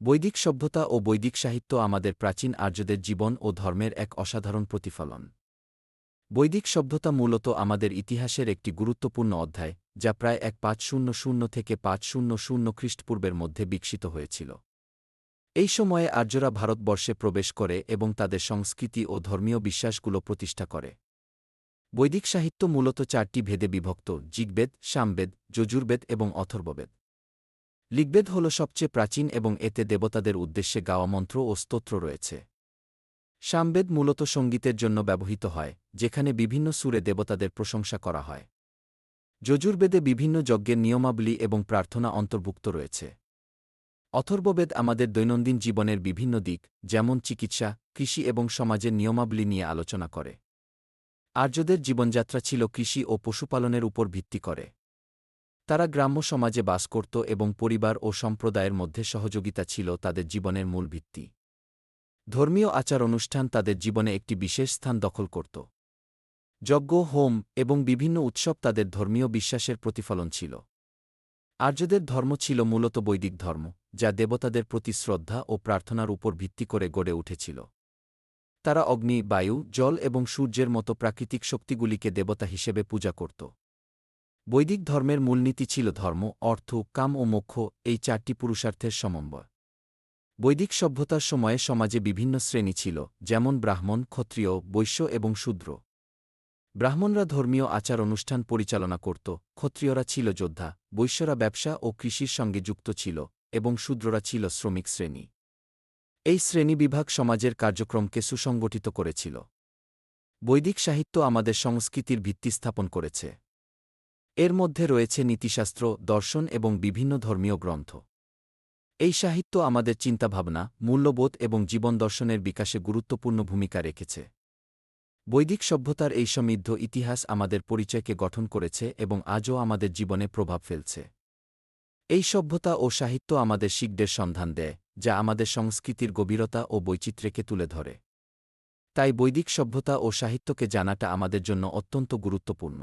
বৈদিক সভ্যতা ও বৈদিক সাহিত্য আমাদের প্রাচীন আর্যদের জীবন ও ধর্মের এক অসাধারণ প্রতিফলন। বৈদিক সভ্যতা মূলত আমাদের ইতিহাসের একটি গুরুত্বপূর্ণ অধ্যায়, যা প্রায় এক পাঁচ শূন্য শূন্য থেকে পাঁচ শূন্য শূন্য খ্রিস্টপূর্বের মধ্যে বিকশিত হয়েছিল। এই সময়ে আর্যরা ভারতবর্ষে প্রবেশ করে এবং তাদের সংস্কৃতি ও ধর্মীয় বিশ্বাসগুলো প্রতিষ্ঠা করে। বৈদিক সাহিত্য মূলত চারটি ভেদে বিভক্ত, জিগবেদ, সামবেদ, যজুর্বেদ এবং অথর্ববেদ। ঋগ্বেদ হল সবচেয়ে প্রাচীন এবং এতে দেবতাদের উদ্দেশ্যে গাওয়া মন্ত্র ও স্তোত্র রয়েছে। সামবেদ মূলত সঙ্গীতের জন্য ব্যবহৃত হয়, যেখানে বিভিন্ন সুরে দেবতাদের প্রশংসা করা হয়। যজুর্বেদে বিভিন্ন যজ্ঞের নিয়মাবলী এবং প্রার্থনা অন্তর্ভুক্ত রয়েছে। অথর্ববেদ আমাদের দৈনন্দিন জীবনের বিভিন্ন দিক, যেমন চিকিৎসা, কৃষি এবং সমাজের নিয়মাবলী নিয়ে আলোচনা করে। আর্যদের জীবনযাত্রা ছিল কৃষি ও পশুপালনের উপর ভিত্তি করে। তারা গ্রাম্য সমাজে বাস করত এবং পরিবার ও সম্প্রদায়ের মধ্যে সহযোগিতা ছিল তাদের জীবনের মূল ভিত্তি। ধর্মীয় আচার অনুষ্ঠান তাদের জীবনে একটি বিশেষ স্থান দখল করত। যজ্ঞ, হোম এবং বিভিন্ন উৎসব তাদের ধর্মীয় বিশ্বাসের প্রতিফলন ছিল। আর্যদের ধর্ম ছিল মূলত বৈদিক ধর্ম, যা দেবতাদের প্রতি শ্রদ্ধা ও প্রার্থনার উপর ভিত্তি করে গড়ে উঠেছিল। তারা অগ্নি, বায়ু, জল এবং সূর্যের মতো প্রাকৃতিক শক্তিগুলিকে দেবতা হিসেবে পূজা করত। বৈদিক ধর্মের মূলনীতি ছিল ধর্ম, অর্থ, কাম ও মোক্ষ, এই চারটি পুরুষার্থের সমন্বয়। বৈদিক সভ্যতার সময়ে সমাজে বিভিন্ন শ্রেণি ছিল, যেমন ব্রাহ্মণ, ক্ষত্রিয়, বৈশ্য এবং শূদ্র। ব্রাহ্মণরা ধর্মীয় আচার অনুষ্ঠান পরিচালনা করত, ক্ষত্রিয়রা ছিল যোদ্ধা, বৈশ্যরা ব্যবসা ও কৃষির সঙ্গে যুক্ত ছিল, এবং শূদ্ররা ছিল শ্রমিক শ্রেণি। এই শ্রেণীবিভাগ সমাজের কার্যক্রমকে সুসংগঠিত করেছিল। বৈদিক সাহিত্য আমাদের সংস্কৃতির ভিত্তি স্থাপন করেছে। এর মধ্যে রয়েছে নীতিশাস্ত্র, দর্শন এবং বিভিন্ন ধর্মীয় গ্রন্থ। এই সাহিত্য আমাদের চিন্তাভাবনা, মূল্যবোধ এবং জীবন দর্শনের বিকাশে গুরুত্বপূর্ণ ভূমিকা রেখেছে। বৈদিক সভ্যতার এই সমৃদ্ধ ইতিহাস আমাদের পরিচয়কে গঠন করেছে এবং আজও আমাদের জীবনে প্রভাব ফেলছে। এই সভ্যতা ও সাহিত্য আমাদের শিখদের সন্ধান দেয়, যা আমাদের সংস্কৃতির গভীরতা ও বৈচিত্র্যকে তুলে ধরে। তাই বৈদিক সভ্যতা ও সাহিত্যকে জানাটা আমাদের জন্য অত্যন্ত গুরুত্বপূর্ণ।